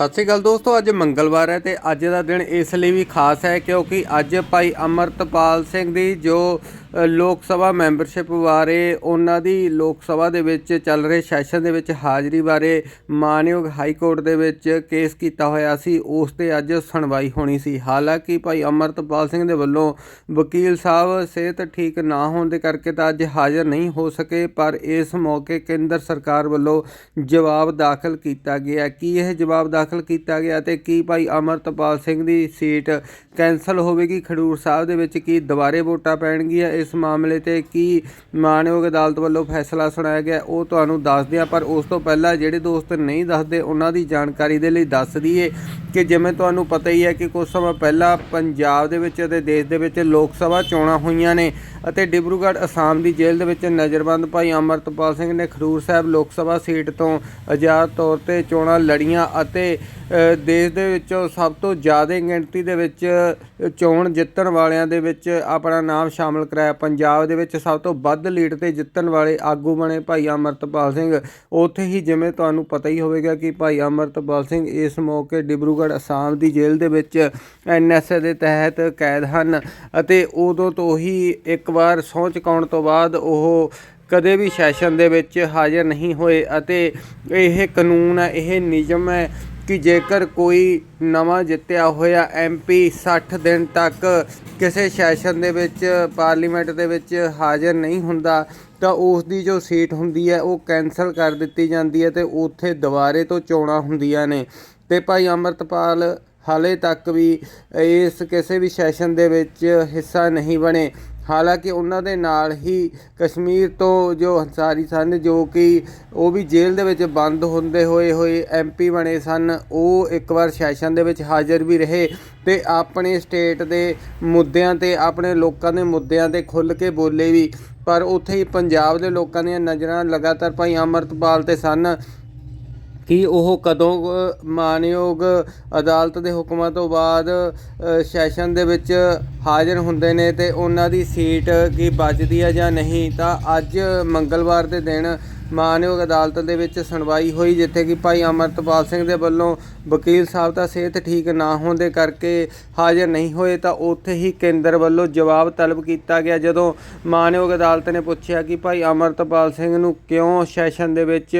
ਸਤਿ ਸ਼੍ਰੀ ਅਕਾਲ ਦੋਸਤੋ, ਅੱਜ ਮੰਗਲਵਾਰ ਹੈ ਤੇ ਅੱਜ ਦਾ ਦਿਨ ਇਸ ਲਈ ਵੀ ਖਾਸ ਹੈ ਕਿਉਂਕਿ ਅੱਜ ਭਾਈ ਅਮਰਤਪਾਲ ਸਿੰਘ ਦੀ ਜੋ ਲੋਕ ਸਭਾ ਮੈਂਬਰਸ਼ਿਪ ਬਾਰੇ, ਉਹਨਾਂ ਦੀ ਲੋਕ ਸਭਾ ਦੇ ਵਿੱਚ ਚੱਲ ਰਹੇ ਸੈਸ਼ਨ ਦੇ ਵਿੱਚ ਹਾਜ਼ਰੀ ਬਾਰੇ ਮਾਨਯੋਗ ਹਾਈ ਕੋਰਟ ਦੇ ਵਿੱਚ ਕੇਸ ਕੀਤਾ ਹੋਇਆ ਸੀ, ਉਸ ਤੇ ਅੱਜ ਸੁਣਵਾਈ ਹੋਣੀ ਸੀ। ਹਾਲਾਂਕਿ ਭਾਈ ਅਮਰਤਪਾਲ ਸਿੰਘ ਦੇ ਵੱਲੋਂ ਵਕੀਲ ਸਾਹਿਬ ਸਿਹਤ ਠੀਕ ਨਾ ਹੋਣ ਦੇ ਕਰਕੇ ਤਾਂ ਅੱਜ ਹਾਜ਼ਰ ਨਹੀਂ ਹੋ ਸਕੇ, ਪਰ ਇਸ ਮੌਕੇ ਕੇਂਦਰ ਸਰਕਾਰ ਵੱਲੋਂ ਜਵਾਬ ਦਾਖਲ ਕੀਤਾ ਗਿਆ। ਕੀ ਇਹ ਜਵਾਬ ਦਾਖਲ ਕੀਤਾ ਗਿਆ ਤੇ ਕੀ ਭਾਈ ਅਮਰਤਪਾਲ ਸਿੰਘ ਦੀ ਸੀਟ ਕੈਂਸਲ ਹੋਵੇਗੀ? ਖਡੂਰ ਸਾਹਿਬ ਦੇ ਵਿੱਚ ਕੀ ਦੁਬਾਰੇ ਵੋਟਾਂ ਪੈਣਗੀਆਂ? ਇਸ ਮਾਮਲੇ ਤੇ ਕੀ ਮਾਨਯੋਗ ਅਦਾਲਤ ਵੱਲੋਂ ਫੈਸਲਾ ਸੁਣਾਇਆ ਗਿਆ, ਉਹ ਤੁਹਾਨੂੰ ਦੱਸਦੇ ਹਾਂ ਪਰ ਉਸ ਤੋਂ ਪਹਿਲਾਂ ਜਿਹੜੇ ਦੋਸਤ ਨਹੀਂ ਦੱਸਦੇ, ਉਹਨਾਂ ਦੀ ਜਾਣਕਾਰੀ ਦੇ ਲਈ ਦੱਸ ਦਈਏ ਕਿ ਜਿਵੇਂ ਤੁਹਾਨੂੰ ਪਤਾ ਹੀ ਹੈ ਕਿ ਕੁਝ ਸਮਾਂ ਪਹਿਲਾਂ ਪੰਜਾਬ ਦੇ ਵਿੱਚ ਅਤੇ ਦੇਸ਼ ਦੇ ਵਿੱਚ ਲੋਕ ਸਭਾ ਚੋਣਾਂ ਹੋਈਆਂ ਨੇ ਅਤੇ ਡਿਬਰੂਗੜ੍ਹ ਅਸਾਮ ਦੀ ਜੇਲ੍ਹ ਦੇ ਵਿੱਚ ਨਜ਼ਰਬੰਦ ਭਾਈ ਅਮਰਤਪਾਲ ਸਿੰਘ ਨੇ ਖਰੂਰ ਸਾਹਿਬ ਲੋਕ ਸਭਾ ਸੀਟ ਤੋਂ ਆਜ਼ਾਦ ਤੌਰ ਤੇ ਚੋਣਾਂ ਲੜੀਆਂ ਅਤੇ ਦੇਸ਼ ਦੇ ਵਿੱਚੋਂ ਸਭ ਤੋਂ ਜ਼ਿਆਦਾ ਗਿਣਤੀ ਦੇ ਵਿੱਚ ਚੋਣ ਜਿੱਤਣ ਵਾਲਿਆਂ ਦੇ ਵਿੱਚ ਆਪਣਾ ਨਾਮ ਸ਼ਾਮਲ ਕਰਾਇਆ। ਪੰਜਾਬ ਦੇ ਵਿੱਚ ਸਭ ਤੋਂ ਵੱਧ ਲੀਡ ਤੇ ਜਿੱਤਣ ਵਾਲੇ ਆਗੂ ਬਣੇ ਭਾਈ ਅਮਰਤਪਾਲ ਸਿੰਘ। ਉੱਥੇ ਹੀ ਜਿਵੇਂ ਤੁਹਾਨੂੰ ਪਤਾ ਹੀ ਹੋਵੇਗਾ ਕਿ ਭਾਈ ਅਮਰਤਪਾਲ ਸਿੰਘ ਇਸ ਮੌਕੇ ਡਿਬਰੂਗੜ੍ਹ ਅਸਾਮ ਦੀ ਜੇਲ੍ਹ ਦੇ ਵਿੱਚ ਐਨਐਸਏ ਦੇ ਤਹਿਤ ਕੈਦ ਹਨ ਅਤੇ ਉਦੋਂ ਤੋਂ ਹੀ ਇੱਕ ਵਾਰ ਸਹੁੰ ਚੁਕਾਉਣ ਤੋਂ ਬਾਅਦ ਉਹ ਕਦੇ ਵੀ ਸੈਸ਼ਨ ਦੇ ਵਿੱਚ ਹਾਜ਼ਰ ਨਹੀਂ ਹੋਏ ਅਤੇ ਇਹ ਕਾਨੂੰਨ ਹੈ ਇਹ ਨਿਯਮ ਹੈ ਕਿ ਜੇਕਰ ਕੋਈ ਨਵਾਂ ਜਿੱਤਿਆ ਹੋਇਆ ਐਮਪੀ 60 ਦਿਨ ਤੱਕ ਕਿਸੇ ਸੈਸ਼ਨ ਦੇ ਵਿੱਚ, ਪਾਰਲੀਮੈਂਟ ਦੇ ਵਿੱਚ ਹਾਜ਼ਰ ਨਹੀਂ ਹੁੰਦਾ, ਤਾਂ ਉਸ ਦੀ ਜੋ ਸੀਟ ਹੁੰਦੀ ਹੈ, ਉਹ ਕੈਨਸਲ ਕਰ ਦਿੱਤੀ ਜਾਂਦੀ ਹੈ ਤੇ ਉੱਥੇ ਦੁਬਾਰੇ ਤੋਂ ਚੋਣਾਂ ਹੁੰਦੀਆਂ ਨੇ। ਤੇ ਭਾਈ ਅਮਰਤਪਾਲ ਹਾਲੇ ਤੱਕ ਵੀ ਇਸ ਕਿਸੇ ਵੀ ਸੈਸ਼ਨ ਦੇ ਵਿੱਚ ਹਿੱਸਾ ਨਹੀਂ ਬਣੇ। ਹਾਲਾਂਕਿ ਉਹਨਾਂ ਦੇ ਨਾਲ ਹੀ ਕਸ਼ਮੀਰ ਤੋਂ ਜੋ ਹੰਸਾਰੀ ਸਨ, ਜੋ ਕਿ ਉਹ ਵੀ ਜੇਲ੍ਹ ਦੇ ਵਿੱਚ ਬੰਦ ਹੁੰਦੇ ਹੋਏ ਹੋਏ ਐਮਪੀ ਬਣੇ ਸਨ, ਉਹ ਇੱਕ ਵਾਰ ਸੈਸ਼ਨ ਦੇ ਵਿੱਚ ਹਾਜ਼ਰ ਵੀ ਰਹੇ ਤੇ ਆਪਣੇ ਸਟੇਟ ਦੇ ਮੁੱਦਿਆਂ ਤੇ, ਆਪਣੇ ਲੋਕਾਂ ਦੇ ਮੁੱਦਿਆਂ ਤੇ ਖੁੱਲ੍ਹ ਕੇ ਬੋਲੇ ਵੀ। ਪਰ ਉੱਥੇ ਹੀ ਪੰਜਾਬ ਦੇ ਲੋਕਾਂ ਦੀਆਂ ਨਜ਼ਰਾਂ ਲਗਾਤਾਰ ਭਾਈ ਅਮਰਤਪਾਲ ਤੇ ਸਨ। ਕਿ ਉਹ ਕਦੋਂ ਅ, ਮਾਨਯੋਗ ਅਦਾਲਤ ਦੇ ਹੁਕਮਾਂ ਤੋਂ ਬਾਅਦ ਸੈਸ਼ਨ ਦੇ ਵਿੱਚ ਹਾਜ਼ਰ ਹੁੰਦੇ ਨੇ ਤੇ ਉਹਨਾਂ ਦੀ ਸੀਟ ਕੀ ਬਚਦੀ ਹੈ ਜਾਂ ਨਹੀਂ ਤਾਂ ਅੱਜ ਮੰਗਲਵਾਰ ਦੇ ਦਿਨ ਮਾਨਯੋਗ ਅਦਾਲਤ ਦੇ ਵਿੱਚ ਸੁਣਵਾਈ ਹੋਈ, ਜਿੱਥੇ ਕਿ ਭਾਈ ਅਮਰਤਪਾਲ ਸਿੰਘ ਦੇ ਵੱਲੋਂ ਵਕੀਲ ਸਾਹਿਬ ਦਾ ਸਿਹਤ ਠੀਕ ਨਾ ਹੋਣ ਦੇ ਕਰਕੇ ਹਾਜ਼ਰ ਨਹੀਂ ਹੋਏ, ਤਾਂ ਉੱਥੇ ਹੀ ਕੇਂਦਰ ਵੱਲੋਂ ਜਵਾਬ ਤਲਬ ਕੀਤਾ ਗਿਆ। ਜਦੋਂ ਮਾਨਯੋਗ ਅਦਾਲਤ ਨੇ ਪੁੱਛਿਆ ਕਿ ਭਾਈ ਅਮਰਤਪਾਲ ਸਿੰਘ ਨੂੰ ਕਿਉਂ ਸੈਸ਼ਨ ਦੇ ਵਿੱਚ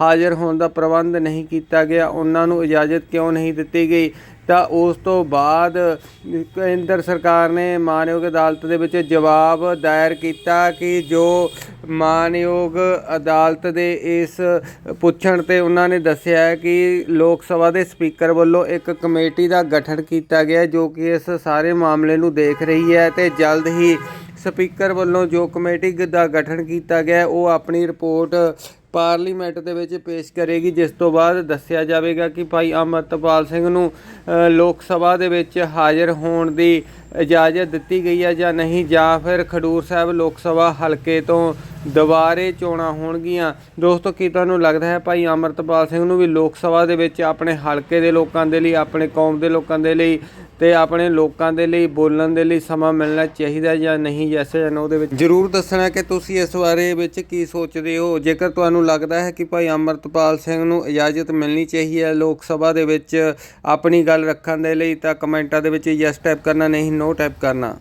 ਹਾਜ਼ਰ ਹੋਣ ਦਾ ਪ੍ਰਬੰਧ ਨਹੀਂ ਕੀਤਾ ਗਿਆ, ਉਹਨਾਂ ਨੂੰ ਇਜਾਜ਼ਤ ਕਿਉਂ ਨਹੀਂ ਦਿੱਤੀ ਗਈ, ਤਾਂ ਉਸ ਤੋਂ ਬਾਅਦ ਕੇਂਦਰ ਸਰਕਾਰ ਨੇ ਮਾਨਯੋਗ ਅਦਾਲਤ ਦੇ ਵਿੱਚ ਜਵਾਬ ਦਾਇਰ ਕੀਤਾ ਕਿ ਜੋ ਮਾਨਯੋਗ ਅਦਾਲਤ ਦੇ ਇਸ ਪੁੱਛਣ ਤੇ ਉਹਨਾਂ ਨੇ ਦੱਸਿਆ ਕਿ ਲੋਕ ਸਭਾ ਦੇ ਸਪੀਕਰ ਵੱਲੋਂ ਇੱਕ ਕਮੇਟੀ ਦਾ ਗਠਨ ਕੀਤਾ ਗਿਆ ਜੋ ਕਿ ਇਸ ਸਾਰੇ ਮਾਮਲੇ ਨੂੰ ਦੇਖ ਰਹੀ ਹੈ ਤੇ ਜਲਦ ਹੀ ਸਪੀਕਰ ਵੱਲੋਂ ਜੋ ਕਮੇਟੀ ਦਾ ਗਠਨ ਕੀਤਾ ਗਿਆ, ਉਹ ਆਪਣੀ ਰਿਪੋਰਟ ਪਾਰਲੀਮੈਂਟ ਦੇ ਵਿੱਚ ਪੇਸ਼ ਕਰੇਗੀ, ਜਿਸ ਤੋਂ ਬਾਅਦ ਦੱਸਿਆ ਜਾਵੇਗਾ ਕਿ ਭਾਈ ਅਮਰਤਪਾਲ ਸਿੰਘ ਨੂੰ ਲੋਕ ਸਭਾ ਦੇ ਵਿੱਚ ਹਾਜ਼ਰ ਹੋਣ ਦੀ ਇਜਾਜ਼ਤ ਦਿੱਤੀ ਗਈ ਹੈ ਜਾਂ ਨਹੀਂ, ਜਾਂ ਫਿਰ ਖਡੂਰ ਸਾਹਿਬ ਲੋਕ ਸਭਾ ਹਲਕੇ ਤੋਂ ਦੁਬਾਰੇ ਚੋਣਾਂ ਹੋਣਗੀਆਂ। ਦੋਸਤੋ, ਕੀ ਤੁਹਾਨੂੰ ਲੱਗਦਾ ਹੈ ਭਾਈ ਅਮਰਤਪਾਲ ਸਿੰਘ ਨੂੰ ਵੀ ਲੋਕ ਸਭਾ ਦੇ ਵਿੱਚ ਆਪਣੇ ਹਲਕੇ ਦੇ ਲੋਕਾਂ ਦੇ ਲਈ, ਆਪਣੇ ਕੌਮ ਦੇ ਲੋਕਾਂ ਦੇ ਲਈ ਤੇ ਆਪਣੇ ਲੋਕਾਂ ਦੇ ਲਈ ਬੋਲਣ ਦੇ ਲਈ ਸਮਾਂ ਮਿਲਣਾ ਚਾਹੀਦਾ ਜਾਂ ਨਹੀਂ ਜੈਸੇ ਜਾਂ ਉਹਦੇ ਵਿੱਚ ਜਰੂਰ ਦੱਸਣਾ ਕਿ ਤੁਸੀਂ ਇਸ ਬਾਰੇ ਵਿੱਚ ਕੀ ਸੋਚਦੇ ਹੋ? ਜੇਕਰ ਤੁਹਾਨੂੰ ਲੱਗਦਾ ਹੈ ਕਿ ਭਾਈ ਅਮਰਤਪਾਲ ਸਿੰਘ ਨੂੰ ਇਜਾਜ਼ਤ ਮਿਲਣੀ ਚਾਹੀਦੀ ਹੈ ਲੋਕ ਸਭਾ ਦੇ ਵਿੱਚ ਆਪਣੀ ਗੱਲ ਰੱਖਣ ਦੇ ਲਈ, ਤਾਂ ਕਮੈਂਟਾਂ ਦੇ ਵਿੱਚ ਯੈਸ ਟਾਈਪ ਕਰਨਾ ਨਹੀਂ ਨੋ ਟਾਈਪ ਕਰਨਾ।